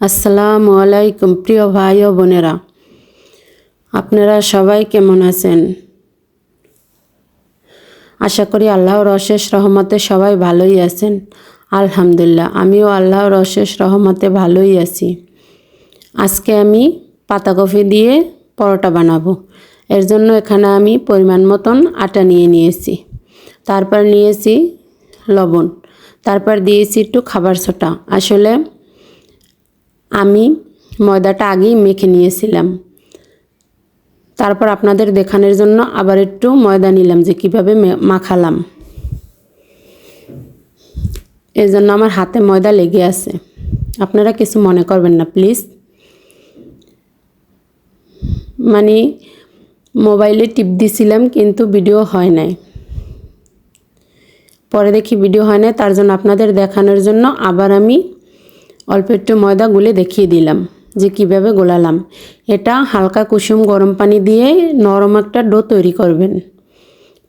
আসসালামু আলাইকুম, প্রিয় ভাই ও বোনেরা। আপনারা সবাই কেমন আছেন? আশা করি আল্লাহর অশেষ রহমতে সবাই ভালোই আছেন। আলহামদুলিল্লাহ, আমিও আল্লাহর অশেষ রহমতে ভালোই আছি। আজকে আমি পাতাকপি দিয়ে পরোটা বানাবো। এর জন্য এখানে আমি পরিমাণ মতন আটা নিয়ে নিয়েছি। তারপর নিয়েছি লবণ। তারপর দিয়েছি একটু খাবার সোটা আসলে আমি ময়দাটা আগেই মেখে নিয়েছিলাম। তারপর আপনাদের দেখানোর জন্য আবার একটু ময়দা নিলাম যে কীভাবে মাখালাম। এই জন্য আমার হাতে ময়দা লেগে আছে। আপনারা কিছু মনে করবেন না, প্লিজ। মানে মোবাইলে টিপ দিছিলাম, কিন্তু ভিডিও হয় নাই। পরে দেখি ভিডিও হয় নাই, তার জন্য আপনাদের দেখানোর জন্য আবার আমি অল্প একটু ময়দা গুলে দেখিয়ে দিলাম যে কীভাবে গোলালাম। এটা হালকা কুসুম গরম পানি দিয়ে নরম একটা ডো তৈরি করবেন।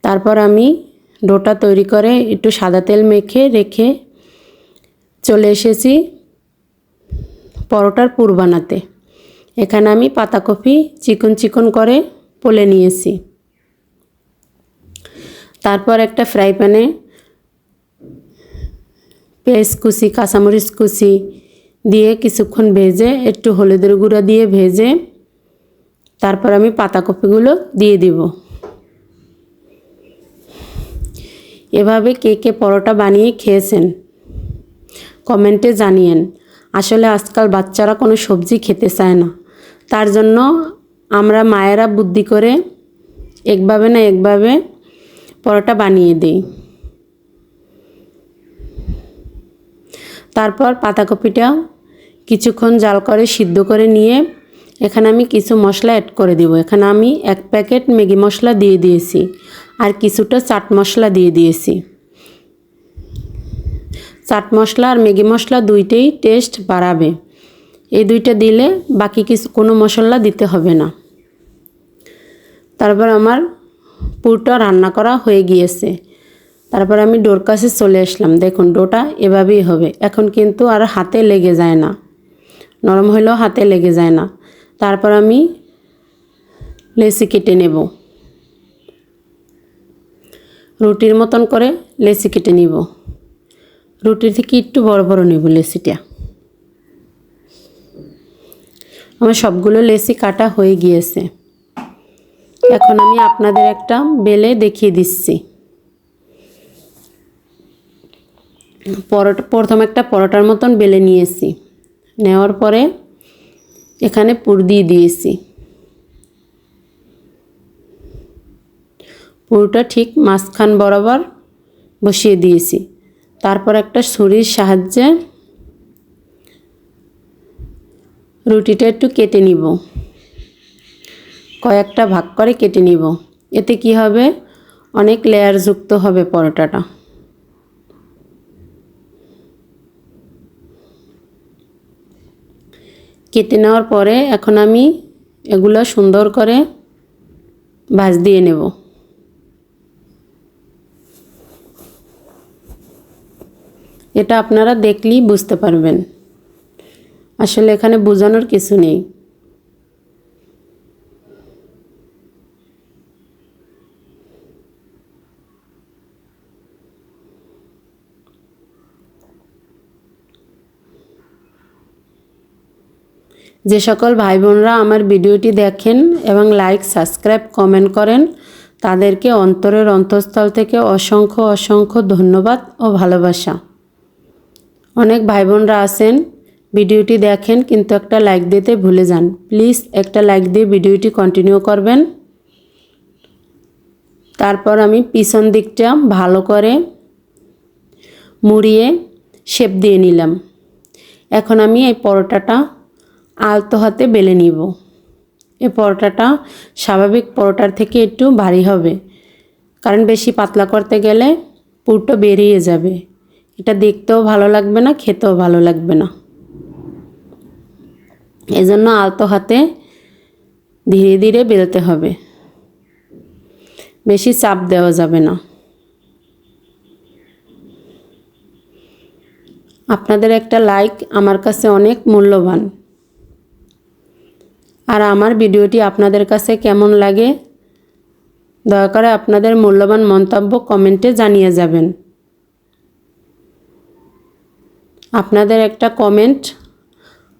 তারপর আমি ডোটা তৈরি করে একটু সাদা তেল মেখে রেখে চলে এসেছি পরোটার পুর বানাতে এখানে আমি পাতাকপি চিকন চিকন করে পলে নিয়েছি। তারপর একটা ফ্রাই প্যানে পেঁয়াজ কুচি, কাঁচামরিচ কুচি দিয়ে কিছুক্ষণ ভেজে, একটু হলুদের গুঁড়া দিয়ে ভেজে, তারপর আমি পাতাকপিগুলো দিয়ে দিব। এভাবে কে কে পরোটা বানিয়ে খেয়েছেন, কমেন্টে জানিয়েন। আসলে আজকাল বাচ্চারা কোনো সবজি খেতে চায় না। তার জন্য আমরা মায়েরা বুদ্ধি করে একভাবে না একভাবে পরোটা বানিয়ে দিই। তারপর পাতাকপিটা কিছুক্ষণ জাল করে সিদ্ধ করে নিয়ে এখানে আমি কিছু মশলা অ্যাড করে দিব। এখানে আমি এক প্যাকেট ম্যাগি মশলা দিয়ে দিয়েছি আর কিছুটা চাট মশলা দিয়ে দিয়েছি। চাট মশলা আর ম্যাগি মশলা দুইটাই টেস্ট বাড়াবে। এই দুইটা দিলে বাকি কিছু কোনো মশলা দিতে হবে না। তারপর আমার পুরটা রান্না করা হয়ে গিয়েছে। তারপর আমি ডোর কাছে চলে আসলাম। দেখুন, ডোটা এভাবেই হবে। এখন কিন্তু আর হাতে লেগে যায় না। নরম হলেও হাতে লেগে যায় না। তারপর আমি লেসি কেটে নেব। রুটির মতন করে লেসি কেটে নিব। রুটির থেকে একটু বড় বড় নেব লেসিটা। আমার সবগুলো লেসি কাটা হয়ে গিয়েছে। এখন আমি আপনাদের একটা বেলে দেখিয়ে দিচ্ছি। পরোটা, প্রথম একটা পরোটার মতন বেলে নিয়েছি। নেওয়ার পরে এখানে পুর দিয়ে দিয়েছি। পুরোটা ঠিক মাঝখান বরাবর বসিয়ে দিয়েছি। তারপর একটা ছুরির সাহায্যে রুটিটা একটু কেটে নিব। কয়েকটা ভাগ করে কেটে নিব। এতে কি হবে? অনেক লেয়ার যুক্ত হবে পরোটাটা। কেটে নেওয়ার পরে এখন আমি এগুলো সুন্দর করে ভাজ দিয়ে নেব। এটা আপনারা দেখলেই বুঝতে পারবেন। আসলে এখানে বোঝানোর কিছু নেই। যে সকল ভাই বোনরা আমার ভিডিওটি দেখেন এবং লাইক সাবস্ক্রাইব কমেন্ট করেন, তাদেরকে অন্তরের অন্তঃস্থল থেকে অসংখ্য অসংখ্য ধন্যবাদ ও ভালোবাসা। অনেক ভাই বোনরা আছেন, ভিডিওটি দেখেন, কিন্তু একটা লাইক দিতে ভুলে যান। প্লিজ একটা লাইক দিয়ে ভিডিওটি কন্টিনিউ করবেন। তারপর আমি পিছন দিকটা ভালো করে মুড়িয়ে শেপ দিয়ে নিলাম। এখন আমি এই পরোটাটা আলতো হাতে বেলে নিব। এ পরোটাটা স্বাভাবিক পরোটার থেকে একটু ভারী হবে। কারণ বেশি পাতলা করতে গেলে পুরটা বেরিয়ে যাবে। এটা দেখতেও ভালো লাগবে না, খেতেও ভালো লাগবে না। এজন্য আলতো হাতে ধীরে ধীরে বেলতে হবে। বেশি চাপ দেওয়া যাবে না। আপনাদের একটা লাইক আমার কাছে অনেক মূল্যবান। আর আমার ভিডিওটি আপনাদের কাছে কেমন লাগে, দয়া করে আপনাদের মূল্যবান মন্তব্য কমেন্টে জানিয়ে যাবেন। আপনাদের একটা কমেন্ট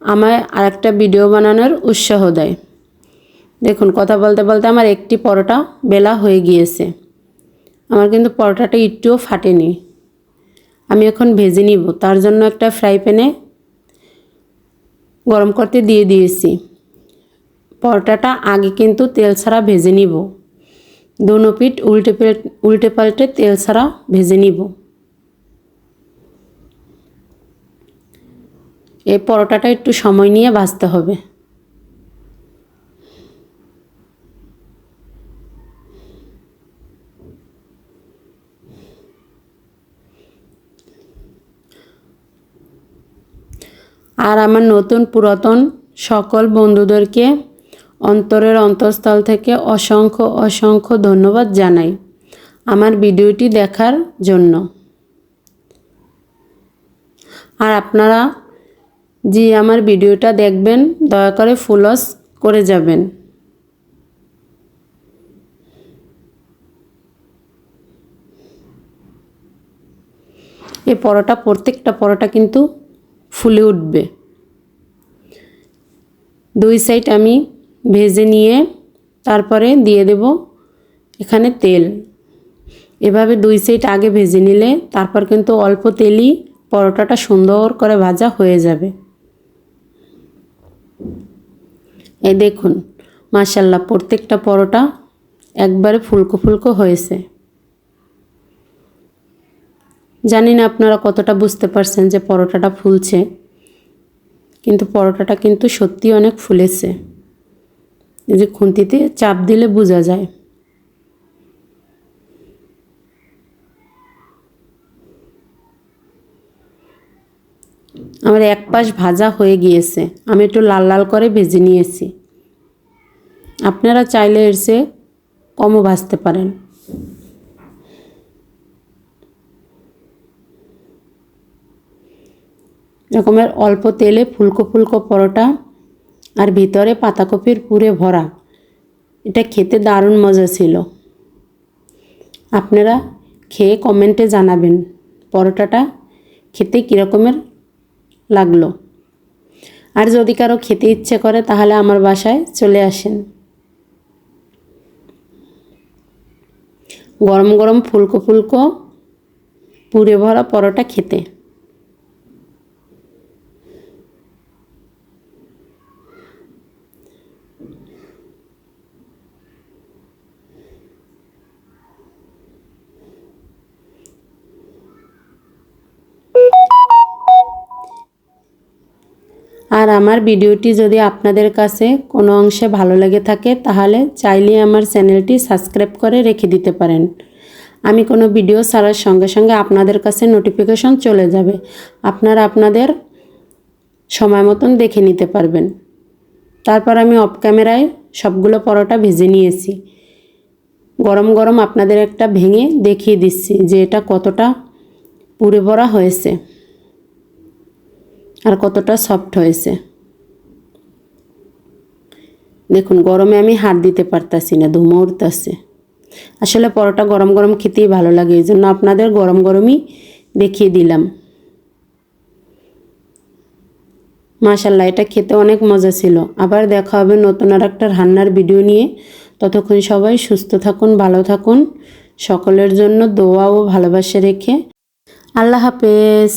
আমায় আর একটা ভিডিও বানানোর উৎসাহ দেয়। দেখুন, কথা বলতে বলতে আমার একটি পরোটা বেলা হয়ে গিয়েছে। আমার কিন্তু পরোটাটা একটুও ফাটেনি। আমি এখন ভেজে নিব। তার জন্য একটা ফ্রাই প্যানে গরম করতে দিয়ে দিয়েছি। পরোটাটা আগে কিন্তু তেল ছাড়া ভেজে নিব। দুনো পিঠ উল্টে উল্টে পাল্টে তেল ছাড়া ভেজে নিব। এই পরোটাটা একটু সময় নিয়ে ভাজতে হবে। আর আমার নতুন পুরাতন সকল বন্ধুদেরকে অন্তরের অন্তঃস্থল থেকে অসংখ্য অসংখ্য ধন্যবাদ জানাই আমার ভিডিওটি দেখার জন্য। আর আপনারা যে আমার ভিডিওটা দেখবেন, দয়া করে ফুলস করে যাবেন। এই পরোটা, প্রত্যেকটা পরোটা কিন্তু ফুলে উঠবে। দুই সাইড আমি ভেজে নিয়ে তারপরে দিয়ে দেব এখানে তেল। এভাবে দুই সাইড আগে ভেজে নিলে তারপর কিন্তু অল্প তেলই পরোটাটা সুন্দর করে ভাজা হয়ে যাবে। এই দেখুন মাসাল্লাহ প্রত্যেকটা পরোটা একবারে ফুলকো ফুলকো হয়েছে। জানি না আপনারা কতটা বুঝতে পারছেন যে পরোটাটা ফুলছে, কিন্তু পরোটাটা কিন্তু সত্যি অনেক ফুলেছে। যে খুন্তিতে চাপ দিলে বোঝা যায়। আমার এক পাশ ভাজা হয়ে গিয়েছে। আমি একটু লাল লাল করে ভেজে নিয়েছি। আপনারা চাইলে এর সে কমও ভাজতে পারেন। এরকমের অল্প তেলে ফুলকো ফুলকো পরোটা আর ভিতরে পাতাকপির পুরে ভরা। এটা খেতে দারুণ মজা ছিল। আপনারা খেয়ে কমেন্টে জানাবেন পরোটাটা খেতে কীরকমের লাগল। আর যদি কারও খেতে ইচ্ছে করে তাহলে আমার বাসায় চলে আসেন। গরম গরম ফুলকো ফুলকো পুরে ভরা পরোটা খেতে। আর আমার ভিডিওটি যদি আপনাদের কাছে কোনো অংশে ভালো লেগে থাকে, তাহলে চাইলে আমার চ্যানেলটি সাবস্ক্রাইব করে রেখে দিতে পারেন। আমি কোনো ভিডিও ছাড়ার সঙ্গে সঙ্গে আপনাদের কাছে নোটিফিকেশন চলে যাবে। আপনারা আপনাদের সময় মতন দেখে নিতে পারবেন। তারপর আমি অফ ক্যামেরায় সবগুলো পরোটা ভেজে নিয়েছি। গরম গরম আপনাদের একটা ভেঙে দেখিয়ে দিচ্ছি যে এটা কতটা পুরে ভরা হয়েছে। আর কতটা সফট হয়েছে। দেখুন, গরমে আমি হাত দিতে পারতাছি না, ধুমো উঠতেছে। আসলে পরোটা গরম গরম খেতেই ভালো লাগে, এই জন্য আপনাদের গরম গরমই দেখিয়ে দিলাম। মাশাল্লাহ এটা খেতে অনেক মজা ছিল। আবার দেখা হবে নতুন আর একটা রান্নার ভিডিও নিয়ে। ততক্ষণ সবাই সুস্থ থাকুন, ভালো থাকুন। সকলের জন্য দোয়া ও ভালোবাসা রেখে। আল্লাহ হাফেজ।